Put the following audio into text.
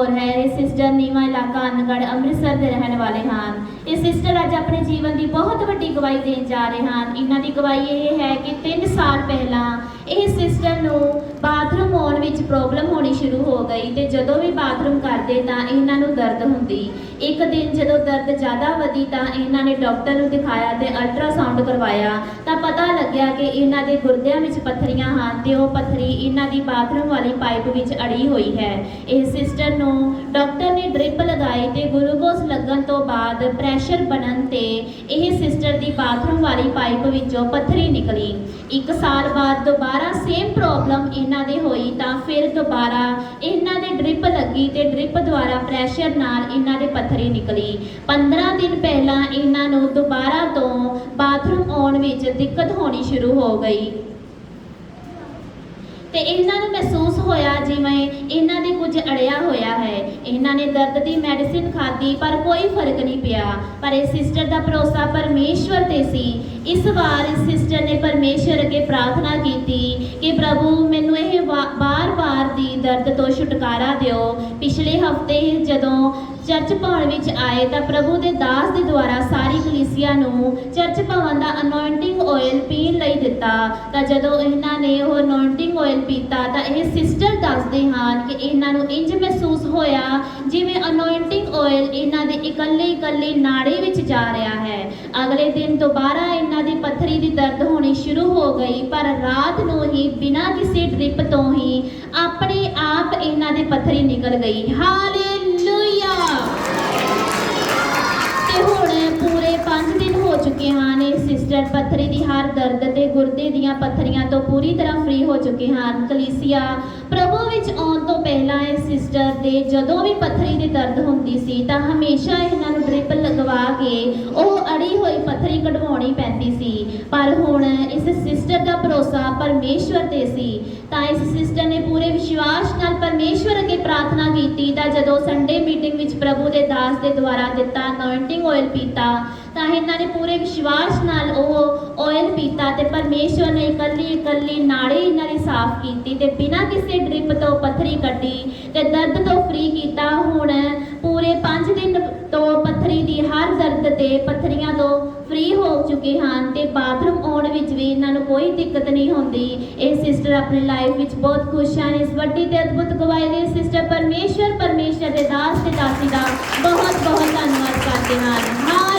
ਕੌਰ ਹੈ ਇਹ ਸਿਸਟਰ ਨੀਵਾ ਇਲਾਕਾ ਅਨਗੜ ਅੰਮ੍ਰਿਤਸਰ ਦੇ ਰਹਿਣ ਵਾਲੇ ਹਨ। ਇਹ ਸਿਸਟਰ ਅੱਜ ਆਪਣੇ ਜੀਵਨ ਦੀ ਬਹੁਤ ਵੱਡੀ ਗਵਾਹੀ ਦੇਣ ਜਾ ਰਹੇ ਹਨ। ਇਹਨਾਂ ਦੀ ਗਵਾਹੀ ਇਹ ਹੈ ਕਿ 3 ਸਾਲ ਪਹਿਲਾਂ ਇਹ ਸਿਸਟਰ ਨੂੰ ਬਾਥਰੂਮ ਆਉਣ ਵਿੱਚ ਪ੍ਰੋਬਲਮ ਹੋਣੀ ਸ਼ੁਰੂ ਹੋ ਗਈ ਤੇ ਜਦੋਂ ਵੀ ਬਾਥਰੂਮ ਕਰਦੇ ਤਾਂ ਇਹਨਾਂ ਨੂੰ ਦਰਦ ਹੁੰਦੀ। ਇੱਕ ਦਿਨ ਜਦੋਂ ਦਰਦ ਜ਼ਿਆਦਾ ਵਧੀ ਤਾਂ ਇਹਨਾਂ ਨੇ ਡਾਕਟਰ ਨੂੰ ਦਿਖਾਇਆ ਤੇ ਅਲਟਰਾਸਾਊਂਡ ਕਰਵਾਇਆ। ਤਾਂ ਪਤਾ ਲੱਗਿਆ ਕਿ ਇਹਨਾਂ ਦੇ ਗੁਰਦਿਆਂ ਵਿੱਚ ਪੱਥਰੀਆਂ ਹਨ ਤੇ ਉਹ ਪੱਥਰੀ ਇਹਨਾਂ ਦੀ ਬਾਥਰੂਮ ਵਾਲੀ ਪਾਈਪ ਵਿੱਚ ਅੜੀ ਹੋਈ ਹੈ। ਇਹ ਸਿਸਟਰ ਨੂੰ ਡਾਕਟਰ ਨੇ ਡ੍ਰਿਪ ਲਗਾਈ ਤੇ ਗਲੂਕੋਜ਼ ਲੱਗਣ ਤੋਂ ਬਾਅਦ ਪ੍ਰੈਸ਼ਰ ਬਣਨ ਤੇ ਇਹ ਸਿਸਟਰ ਦੀ ਬਾਥਰੂਮ ਵਾਲੀ ਪਾਈਪ ਵਿੱਚੋਂ ਪੱਥਰੀ ਨਿਕਲੀ। ਇੱਕ ਸਾਲ ਬਾਅਦ ਦੁਬਾਰਾ ਸੇਮ ਪ੍ਰੋਬਲਮ ਇਹਨਾਂ ਦੇ ਹੋਈ ਤਾਂ ਫਿਰ ਦੁਬਾਰਾ ਇਹਨਾਂ ਦੇ ਡ੍ਰਿਪ ਲੱਗੀ ਤੇ ਡ੍ਰਿਪ ਦੁਆਰਾ ਪ੍ਰੈਸ਼ਰ ਨਾਲ ਇਹਨਾਂ ਦੇ ਪੱਥਰੀ ਨਿਕਲੀ। 15 ਦਿਨ ਪਹਿਲਾਂ ਇਹਨਾਂ ਨੂੰ ਦੁਬਾਰਾ ਤੋਂ ਬਾਥਰੂਮ ਆਉਣ ਵਿੱਚ ਦਿੱਕਤ ਹੋਣੀ ਸ਼ੁਰੂ ਹੋ ਗਈ। ਤੇ ਇਹਨਾਂ ਨੂੰ ਮਹਿਸੂਸ ਹੋਇਆ ਜਿਵੇਂ ਇਹਨਾਂ ਦੇ ਕੁਝ ਅੜਿਆ ਹੋਇਆ ਹੈ। ਇਹਨਾਂ ਨੇ ਦਰਦ ਦੀ ਮੈਡੀਸਿਨ ਖਾਧੀ, ਪਰ ਕੋਈ ਫ਼ਰਕ ਨਹੀਂ ਪਿਆ। ਪਰ ਇਸ ਸਿਸਟਰ ਦਾ ਭਰੋਸਾ ਪਰਮੇਸ਼ਵਰ ਤੇ ਸੀ। ਇਸ ਵਾਰ ਇਸ ਸਿਸਟਰ ਨੇ ਪਰਮੇਸ਼ਵਰ ਅੱਗੇ ਪ੍ਰਾਰਥਨਾ ਕੀਤੀ ਕਿ ਪ੍ਰਭੂ, ਮੈਨੂੰ ਇਹ ਵਾਰ ਵਾਰ ਦੀ ਦਰਦ ਤੋਂ ਛੁਟਕਾਰਾ ਪਿਛਲੇ ਹਫ਼ਤੇ ਜਦੋਂ ਚਰਚ ਭਵਨ ਵਿੱਚ ਆਏ ਤਾਂ ਪ੍ਰਭੂ ਦੇ ਦਾਸ ਦੇ ਦੁਆਰਾ ਸਾਰੀ ਕਲੀਸਿਆ ਨੂੰ ਚਰਚ ਭਵਨ ਦਾ ਅਨੋਇੰਟਿੰਗ ਆਇਲ ਪੀਣ ਲਈ ਦਿੱਤਾ। ਤਾਂ ਜਦੋਂ ਇਹਨਾਂ ਨੇ ਉਹ ਅਨੋਇੰਟਿੰਗ ਆਇਲ ਪੀਤਾ, ਤਾਂ ਇਹ ਸਿਸਟਰ ਦੱਸਦੇ ਹਨ ਕਿ ਇਹਨਾਂ ਨੂੰ ਇੰਜ ਮਹਿਸੂਸ ਹੋਇਆ ਜਿਵੇਂ ਅਨੋਇੰਟਿੰਗ ਆਇਲ ਇਹਨਾਂ ਦੇ ਇਕੱਲੇ ਇਕੱਲੇ ਨਾੜੇ ਵਿੱਚ ਜਾ ਰਿਹਾ ਹੈ। ਅਗਲੇ ਦਿਨ ਦੁਬਾਰਾ ਇਹਨਾਂ ਦੀ ਪੱਥਰੀ ਦੀ ਦਰਦ ਹੋਣੀ ਸ਼ੁਰੂ ਹੋ ਗਈ, ਪਰ ਰਾਤ ਨੂੰ ਹੀ ਬਿਨਾਂ ਕਿਸੇ ਡ੍ਰਿਪ ਤੋਂ ਹੀ ਆਪਣੇ ਆਪ ਇਹਨਾਂ ਦੇ ਪੱਥਰੀ ਨਿਕਲ ਗਈ। ਹਾਲੇਲੂਇਆ ਚੁੱਕੇ ਹਨ। ਇਹ ਸਿਸਟਰ ਪੱਥਰੀ ਦੀ ਹਰ ਦਰਦ ਤੇ ਗੁਰਦੇ ਦੀਆਂ ਪੱਥਰੀਆਂ ਤੋਂ ਪੂਰੀ ਤਰ੍ਹਾਂ ਫ੍ਰੀ ਹੋ ਚੁੱਕੇ ਹਨ। ਕਲੀਸਿਆ ਪ੍ਰਭੂ ਵਿੱਚ ਆਉਣ ਤੋਂ ਪਹਿਲਾਂ ਇਹ ਸਿਸਟਰ ਦੇ ਜਦੋਂ ਵੀ ਪੱਥਰੀ ਦੀ ਦਰਦ ਹੁੰਦੀ ਸੀ ਤਾਂ ਹਮੇਸ਼ਾ ਇਹਨਾਂ ਨੂੰ ਡ੍ਰਿਪ ਲਗਵਾ ਕੇ ਉਹ ਅੜੀ ਹੋਈ ਪੱਥਰੀ ਕਢਵਾਉਣੀ ਪੈਂਦੀ ਸੀ। ਪਰ ਹੁਣ ਇਸ ਸਿਸਟਰ ਦਾ ਭਰੋਸਾ ਪਰਮੇਸ਼ਵਰ ਤੇ ਸੀ। ਤਾਂ ਇਸ ਸਿਸਟਰ ਨੇ ਪੂਰੇ ਵਿਸ਼ਵਾਸ ਨਾਲ ਪਰਮੇਸ਼ਵਰ ਅੱਗੇ ਪ੍ਰਾਰਥਨਾ ਕੀਤੀ ਤਾਂ ਜਦੋਂ ਸੰਡੇ ਮੀਟਿੰਗ ਵਿੱਚ ਪ੍ਰਭੂ ਦੇ ਦਾਸ ਦੇ ਦੁਆਰਾ ਦਿੱਤਾ ਅਨੋਇੰਟਿੰਗ ਆਇਲ ਪੀਤਾ ਤਾਂ ਇਹਨਾਂ ਨੇ ਪੂਰੇ ਵਿਸ਼ਵਾਸ ਨਾਲ ਉਹ ਆਇਲ ਪੀਤਾ ਤੇ ਪਰਮੇਸ਼ਵਰ ਨੇ ਇਕੱਲੀ ਇਕੱਲੀ ਨਾੜੇ ਇਹਨਾਂ ਦੀ ਸਾਫ਼ ਕੀਤੀ ਤੇ ਬਿਨਾਂ ਕਿਸੇ ਡ੍ਰਿਪ ਤੋਂ ਪੱਥਰੀ ਕੱਢੀ ਤੇ ਦਰਦ ਤੋਂ ਫ੍ਰੀ ਕੀਤਾ। ਹੁਣ ਪੂਰੇ 5 ਦਿਨ ਤੋਂ ਪੱਥਰੀ ਦੀ ਹਰ ਦਰਦ ਤੇ ਪੱਥਰੀਆਂ ਤੋਂ ਫ੍ਰੀ ਹੋ ਚੁੱਕੇ ਹਨ ਤੇ ਬਾਥਰੂਮ ਆਉਣ ਵਿੱਚ ਵੀ ਇਹਨਾਂ ਨੂੰ ਕੋਈ ਦਿੱਕਤ ਨਹੀਂ ਹੁੰਦੀ। ਇਹ ਸਿਸਟਰ ਆਪਣੀ ਲਾਈਫ ਵਿੱਚ ਬਹੁਤ ਖੁਸ਼ ਹਨ। ਇਸ ਵੱਡੀ ਤੇ ਅਦਭੁਤ ਗਵਾਹੀ ਦੇ ਸਿਸਟਰ ਪਰਮੇਸ਼ਵਰ ਪਰਮੇਸ਼ਵਰ ਦੇ ਦਾਸ ਤੇ ਦਾਸੀ ਦਾ ਬਹੁਤ ਬਹੁਤ ਧੰਨਵਾਦ ਕਰਦੇ ਹਨ।